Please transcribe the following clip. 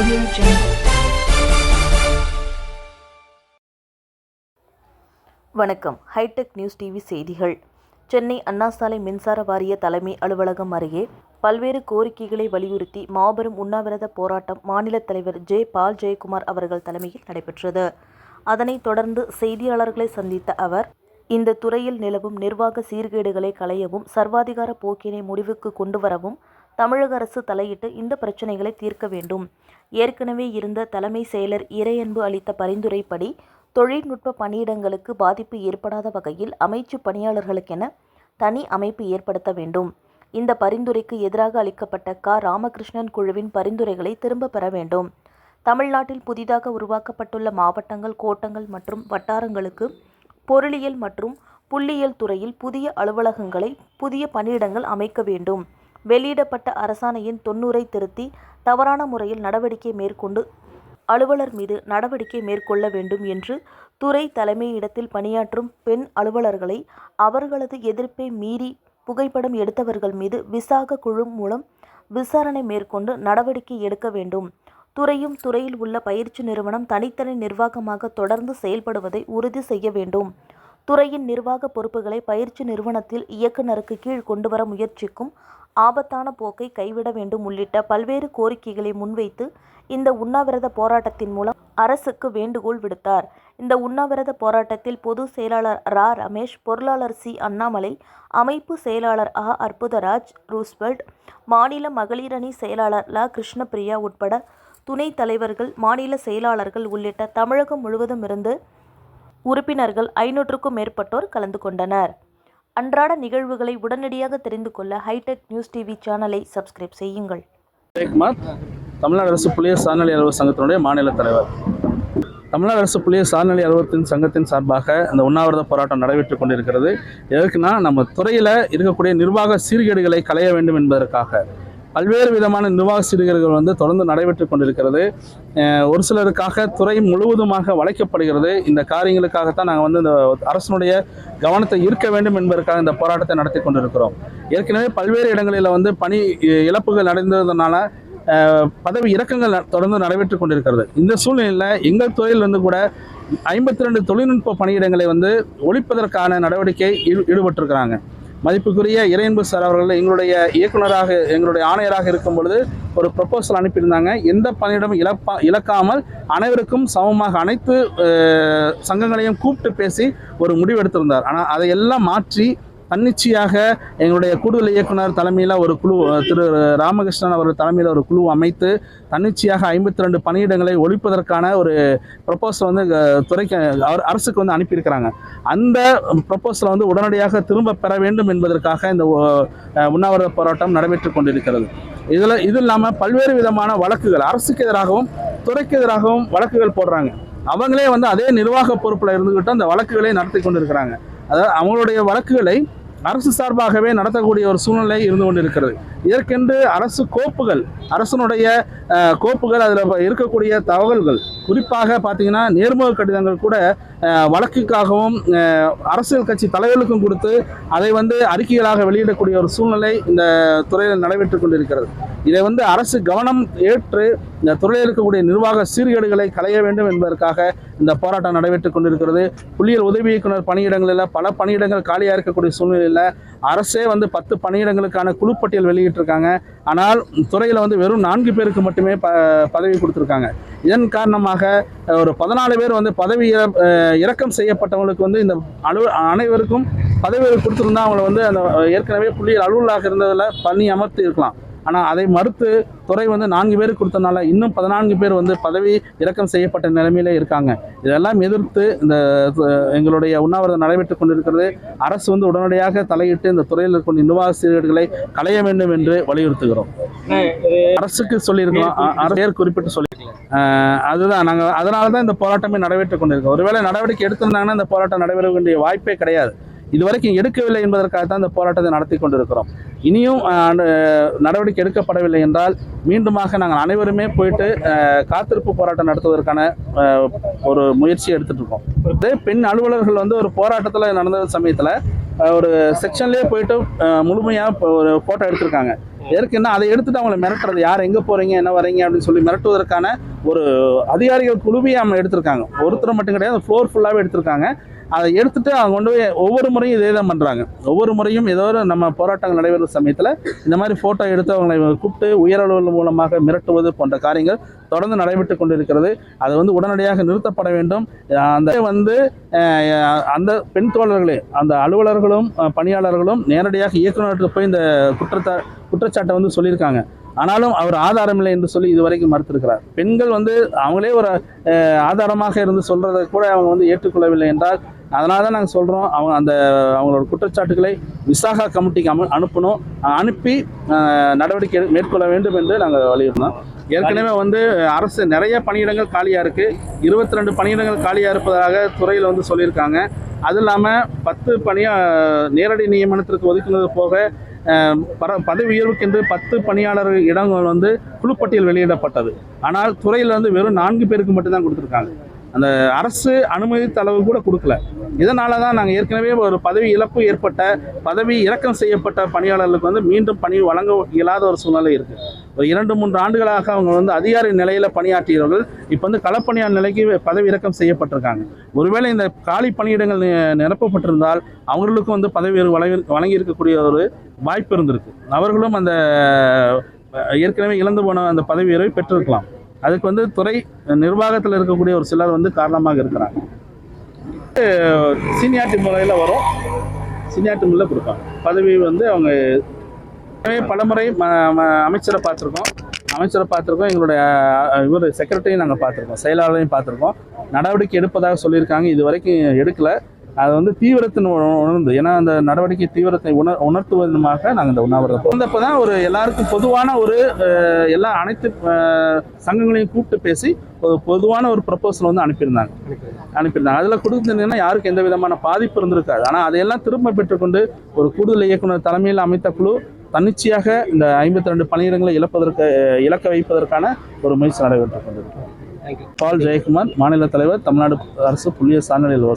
Audio Jungle. வணக்கம் hitech news TV செய்திகள். சென்னை அண்ணா சாலை மின்சார வாரிய தலைமை அலுவலகம் அருகே பல்வேறு கோரிக்கைகளை வலியுறுத்தி மாபெரும் உண்ணாவிரத போராட்டம் மாநில தலைவர் ஜே. பால் ஜெயக்குமார் அவர்கள் தலைமையில் நடைபெற்றது. அதனைத் தொடர்ந்து செய்தியாளர்களை சந்தித்த அவர் இந்த துறையில் நிலவும் நிர்வாக சீர்கேடுகளை களையவும் சர்வாதிகார போக்கினை முடிவுக்கு கொண்டு வரவும் தமிழக அரசு தலையிட்டு இந்த பிரச்சினைகளை தீர்க்க வேண்டும். ஏற்கனவே இருந்த தலைமை செயலர் இறையன்பு அளித்த பரிந்துரைப்படி தொழில்நுட்ப பணியிடங்களுக்கு பாதிப்பு ஏற்படாத வகையில் அமைச்சு பணியாளர்களுக்கென தனி அமைப்பு ஏற்படுத்த வேண்டும். இந்த பரிந்துரைக்கு எதிராக அளிக்கப்பட்ட க. ராமகிருஷ்ணன் குழுவின் பரிந்துரைகளை திரும்ப பெற வேண்டும். தமிழ்நாட்டில் புதிதாக உருவாக்கப்பட்டுள்ள மாவட்டங்கள் கோட்டங்கள் மற்றும் வட்டாரங்களுக்கு பொருளியல் மற்றும் புள்ளியியல் துறையில் புதிய அலுவலகங்களை புதிய பணியிடங்கள் அமைக்க வேண்டும். வெளியிடப்பட்ட அரசாணையின் தொன்னூரை திருத்தி தவறான முறையில் நடவடிக்கை மேற்கொண்டு அலுவலர் மீது நடவடிக்கை மேற்கொள்ள வேண்டும் என்று துறை தலைமையிடத்தில் பணியாற்றும் பெண் அலுவலர்களை அவர்களது எதிர்ப்பை மீறி புகைப்படம் எடுத்தவர்கள் மீது விசாக குழு மூலம் விசாரணை மேற்கொண்டு நடவடிக்கை எடுக்க வேண்டும். துறையும் துறையில் உள்ள பயிற்சி நிறுவனம் தனித்தனி நிர்வாகமாக தொடர்ந்து செயல்படுவதை உறுதி செய்ய வேண்டும். துறையின் நிர்வாக பொறுப்புகளை பயிற்சி நிறுவனத்தில் இயக்குநருக்கு கீழ் கொண்டுவர முயற்சிக்கும் ஆபத்தான போக்கை கைவிட வேண்டும் உள்ளிட்ட பல்வேறு கோரிக்கைகளை முன்வைத்து இந்த உண்ணாவிரத போராட்டத்தின் மூலம் அரசுக்கு வேண்டுகோள் விடுத்தார். இந்த உண்ணாவிரத போராட்டத்தில் பொது செயலாளர் ரா. ரமேஷ் பொருளாளர் சி. அண்ணாமலை அமைப்பு செயலாளர் ஆ அற்புதராஜ் ரூஸ்வெல்ட் மாநில மகளிரணி செயலாளர் லா. கிருஷ்ணபிரியா உட்பட துணைத் தலைவர்கள் மாநில செயலாளர்கள் உள்ளிட்ட தமிழகம் முழுவதும் இருந்து உறுப்பினர்கள் ஐநூற்றுக்கும் மேற்பட்டோர் கலந்து கொண்டனர். அன்றாட நிகழ்வுகளை உடனடியாக தெரிந்து கொள்ள ஹைடெக் நியூஸ் டிவி சேனலை சப்ஸ்கிரைப் செய்யுங்கள். ஜெயக்குமார் தமிழ்நாடு அரசு புலியர் சார்நிலை அலுவலர் சங்கத்தினுடைய மாநில தலைவர். தமிழ்நாடு அரசு புலிய சார்நிலை அலுவலகத்தின் சங்கத்தின் சார்பாக அந்த உண்ணாவிரத போராட்டம் நடைபெற்றுக் கொண்டிருக்கிறது. எதுக்குன்னா நம்ம துறையில் இருக்கக்கூடிய நிர்வாக சீர்கேடுகளை களைய வேண்டும் என்பதற்காக. பல்வேறு விதமான நிர்வாக சீர்கேடுகள் வந்து தொடர்ந்து நடைபெற்று கொண்டிருக்கிறது. ஒரு சிலருக்காக துறை முழுவதுமாக வளைக்கப்படுகிறது. இந்த காரியங்களுக்காகத்தான் நாங்கள் வந்து இந்த அரசனுடைய கவனத்தை ஈர்க்க வேண்டும் என்பதற்காக இந்த போராட்டத்தை நடத்தி கொண்டிருக்கிறோம். ஏற்கனவே பல்வேறு இடங்களில் வந்து பணி இழப்புகள் நடந்ததுனால பதவி இறக்கங்கள் தொடர்ந்து நடைபெற்று கொண்டிருக்கிறது. இந்த சூழ்நிலையில் எங்கள் துறையில் வந்து கூட ஐம்பத்தி ரெண்டு தொழில்நுட்ப பணியிடங்களை வந்து ஒழிப்பதற்கான நடவடிக்கை ஈடுபட்டிருக்கிறாங்க. மதிப்புக்குரிய இறையன்பு சார் அவர்கள் எங்களுடைய இயக்குனராக எங்களுடைய ஆணையராக இருக்கும் பொழுது ஒரு ப்ரொபோசல் அனுப்பியிருந்தாங்க. எந்த பணியிடமும் இழப்பா இழக்காமல் அனைவருக்கும் சமமாக அனைத்து சங்கங்களையும் கூப்பிட்டு பேசி ஒரு முடிவு எடுத்திருந்தார். ஆனால் அதையெல்லாம் மாற்றி தன்னிச்சையாக எங்களுடைய கூடுதல் இயக்குனர் தலைமையில் ஒரு குழு திரு ராமகிருஷ்ணன் அவர்கள் தலைமையில் ஒரு குழு அமைத்து தன்னிச்சையாக ஐம்பத்தி ரெண்டு பணியிடங்களை ஒழிப்பதற்கான ஒரு ப்ரப்போசல் வந்து துறைக்க துறைக்கு அவர் அரசுக்கு வந்து அனுப்பியிருக்கிறாங்க. அந்த ப்ரப்போசலை வந்து உடனடியாக திரும்ப பெற வேண்டும் என்பதற்காக இந்த உண்ணாவிரத போராட்டம் நடைபெற்று கொண்டிருக்கிறது. இதில் இது இல்லாமல் பல்வேறு விதமான வழக்குகள் அரசுக்கு எதிராகவும் துறைக்கு எதிராகவும் வழக்குகள் போடுறாங்க. அவங்களே வந்து அதே நிர்வாக பொறுப்பில் இருந்துக்கிட்டு அந்த வழக்குகளை நடத்தி கொண்டிருக்கிறாங்க. அதாவது அவங்களுடைய வழக்குகளை அரசு சார்பாகவே நடத்தக்கூடிய ஒரு சூழ்நிலை இருந்து கொண்டிருக்கிறது. இதற்கென்று அரசு கோப்புகள் அரசனுடைய கோப்புகள் அதில் இருக்கக்கூடிய தகவல்கள் குறிப்பாக பார்த்தீங்கன்னா நேர்முக கடிதங்கள் கூட வழக்குக்காகவும் அரசியல் கட்சி தலைவர்களுக்கும் கொடுத்து அதை வந்து அறிக்கைகளாக வெளியிடக்கூடிய ஒரு சூழ்நிலை இந்த துறையில் நடைபெற்று கொண்டிருக்கிறது. இதை வந்து அரசு கவனம் ஏற்று இந்த துறையில் இருக்கக்கூடிய நிர்வாக சீர்கேடுகளை களைய வேண்டும் என்பதற்காக இந்த போராட்டம் நடைபெற்றுக் கொண்டிருக்கிறது. புள்ளியல் உதவி இயக்குனர் பணியிடங்களில் பல பணியிடங்கள் காலியாக இருக்கக்கூடிய சூழ்நிலையில் அரசே வந்து பத்து பணியிடங்களுக்கான குழுப்பட்டியல் வெளியிட்டிருக்காங்க. ஆனால் துறையில் வந்து வெறும் நான்கு பேருக்கு மட்டுமே ப பதவி கொடுத்துருக்காங்க. இதன் காரணமாக ஒரு பதினாலு பேர் வந்து பதவி இற- இறக்கம் செய்யப்பட்டவங்களுக்கு வந்து இந்த அலுவ அனைவருக்கும் பதவிகள் கொடுத்துருந்தா அவங்களை வந்து அந்த ஏற்கனவே புள்ளியல் அலுவலாக இருந்ததில் பணி அமர்த்தி இருக்கலாம். ஆனால் அதை மறுத்து துறை வந்து நான்கு பேர் கொடுத்தனால இன்னும் பதினான்கு பேர் வந்து பதவி இறக்கம் செய்யப்பட்ட நிலைமையில இருக்காங்க. இதெல்லாம் எதிர்த்து இந்த எங்களுடைய உண்ணாவிரதம் நடைபெற்றுக் கொண்டிருக்கிறது. அரசு வந்து உடனடியாக தலையிட்டு இந்த துறையில் இருக்கக்கூடிய நிர்வாக களைய வேண்டும் என்று வலியுறுத்துகிறோம். அரசுக்கு சொல்லியிருக்கலாம். அரசியல் அரசு குறிப்பிட்டு சொல்லி அதுதான். நாங்கள் அதனால தான் இந்த போராட்டமே நடைபெற்றுக் கொண்டிருக்கோம். ஒருவேளை நடவடிக்கை எடுத்திருந்தாங்கன்னா இந்த போராட்டம் நடைபெற வேண்டிய வாய்ப்பே கிடையாது. இதுவரைக்கும் எடுக்கவில்லை என்பதற்காக தான் இந்த போராட்டத்தை நடத்தி கொண்டிருக்கிறோம். இனியும் நடவடிக்கை எடுக்கப்படவில்லை என்றால் மீண்டுமாக நாங்கள் அனைவருமே போயிட்டு காத்திருப்பு போராட்டம் நடத்துவதற்கான ஒரு முயற்சியை எடுத்துட்டு இருக்கோம். இதே பெண் அலுவலர்கள் வந்து ஒரு போராட்டத்தில் நடந்த சமயத்தில் ஒரு செக்ஷன்லேயே போயிட்டு முழுமையாக ஒரு ஃபோட்டோ எடுத்திருக்காங்க. ஏற்கனவே அதை எடுத்துட்டு அவங்களை மிரட்டுறது? யார் எங்கே போகிறீங்க என்ன வரீங்க அப்படின்னு சொல்லி மிரட்டுவதற்கான ஒரு அதிகாரிகள் குழுவையே அவங்க எடுத்திருக்காங்க. ஒருத்தர் மட்டும் கிடையாது ஃப்ளோர் ஃபுல்லாகவே எடுத்திருக்காங்க. அதை எடுத்துட்டு அவங்க கொண்டு போய் ஒவ்வொரு முறையும் இதே தான் பண்ணுறாங்க ஒவ்வொரு முறையும் ஏதோ ஒரு நம்ம போராட்டங்கள் நடைபெறும் சமயத்தில் இந்த மாதிரி ஃபோட்டோ எடுத்து அவங்களை கூப்பிட்டு உயரளவு மூலமாக மிரட்டுவது போன்ற காரியங்கள் தொடர்ந்து நடைபெற்று கொண்டிருக்கிறது. அது வந்து உடனடியாக நிறுத்தப்பட வேண்டும். அந்த வந்து அந்த பெண் தோழர்களே அந்த அலுவலர்களும் பணியாளர்களும் நேரடியாக இயக்குநருக்கு போய் இந்த குற்றத்தை குற்றச்சாட்டை வந்து சொல்லியிருக்காங்க. ஆனாலும் அவர் ஆதாரம் இல்லை என்று சொல்லி இதுவரைக்கும் மறுத்திருக்கிறார். பெண்கள் வந்து அவங்களே ஒரு ஆதாரமாக இருந்து சொல்றதை கூட அவங்க வந்து ஏற்றுக்கொள்ளவில்லை என்றால் அதனால தான் நாங்கள் சொல்கிறோம் அவங்க அந்த அவங்களோட குற்றச்சாட்டுகளை விசாகா கமிட்டிக்கு அமு அனுப்பணும். அனுப்பி நடவடிக்கை மேற்கொள்ள வேண்டும் என்று நாங்கள் வலியுறுத்தோம் ஏற்கனவே வந்து அரசு நிறைய பணியிடங்கள் காலியாக இருக்குது இருபத்தி ரெண்டு பணியிடங்கள் காலியாக இருப்பதாக துறையில் வந்து சொல்லியிருக்காங்க. அது இல்லாமல் பத்து பணியாக நேரடி நியமனத்திற்கு ஒதுக்குனது போக பர பதவி உயர்வுக்கென்று பத்து பணியாளர் இடங்கள் வந்து குழுப்பட்டியல் வெளியிடப்பட்டது. ஆனால் துறையில் வந்து வெறும் நான்கு பேருக்கு மட்டும்தான் கொடுத்துருக்காங்க. அந்த அரசு அனுமதித்த அளவு கூட கொடுக்கல. இதனால தான் நாங்கள் ஏற்கனவே ஒரு பதவி இழப்பு ஏற்பட்ட பதவி இறக்கம் செய்யப்பட்ட பணியாளர்களுக்கு வந்து மீண்டும் பணி வழங்க இயலாத ஒரு சூழ்நிலை இருக்குது ஒரு இரண்டு மூன்று ஆண்டுகளாக அவங்க வந்து அதிகாரி நிலையில் பணியாற்றியவர்கள் இப்போ வந்து களப்பணியாளர் நிலைக்கு பதவி இறக்கம் செய்யப்பட்டிருக்காங்க. ஒருவேளை இந்த காலி பணியிடங்கள் நிரப்பப்பட்டிருந்தால் அவர்களுக்கும் வந்து பதவி வழங்கி வழங்கியிருக்கக்கூடிய ஒரு வாய்ப்பு இருந்திருக்கு. அவர்களும் அந்த ஏற்கனவே இழந்து போன அந்த பதவி உயர்வை பெற்றிருக்கலாம். அதுக்கு வந்து துறை நிர்வாகத்தில் இருக்கக்கூடிய ஒரு சிலர் வந்து காரணமாக இருக்கிறாங்க. சீனியாரிட்டி முறையில் வரும். சீனியாரிட்டி முறையில் கொடுப்பாங்க. பதவி வந்து அவங்க பலமுறை ம ம- அமைச்சரை பார்த்துருக்கோம். அமைச்சரை பார்த்துருக்கோம். எங்களுடைய இவர் செக்ரட்டரியும் நாங்கள் பார்த்துருக்கோம். செயலாளரையும் பார்த்துருக்கோம். நடவடிக்கை எடுப்பதாக சொல்லியிருக்காங்க. இது வரைக்கும் எடுக்கலை. அது வந்து தீவிரத்தின் உண- உணர்ந்து. ஏன்னா அந்த நடவடிக்கை தீவிரத்தை உணர் உணர்த்துவதுமாக நாங்கள் இந்த உண்ணாவிரதம் வந்தப்போ தான் ஒரு எல்லாருக்கும் பொதுவான ஒரு எல்லா அனைத்து சங்கங்களையும் கூப்பிட்டு பேசி ஒரு பொதுவான ஒரு ப்ரப்போசல் வந்து அனுப்பியிருந்தாங்க. அனுப்பியிருந்தாங்க. அதில் கொடுத்துருந்தீங்கன்னா யாருக்கும் எந்த விதமான பாதிப்பு இருந்திருக்காது. ஆனால் அதையெல்லாம் திரும்ப பெற்றுக்கொண்டு ஒரு கூடுதல் இயக்குனர் தலைமையில் அமைத்த குழு தன்னிச்சையாக இந்த ஐம்பத்தி ரெண்டு பணியிடங்களை இழப்பதற்கு இழக்க வைப்பதற்கான ஒரு முயற்சி நடைபெற்றுக் கொண்டிருக்கிறது பால் ஜெயக்குமார் மாநில தலைவர் தமிழ்நாடு அரசு புள்ளிய சார்நிலையில்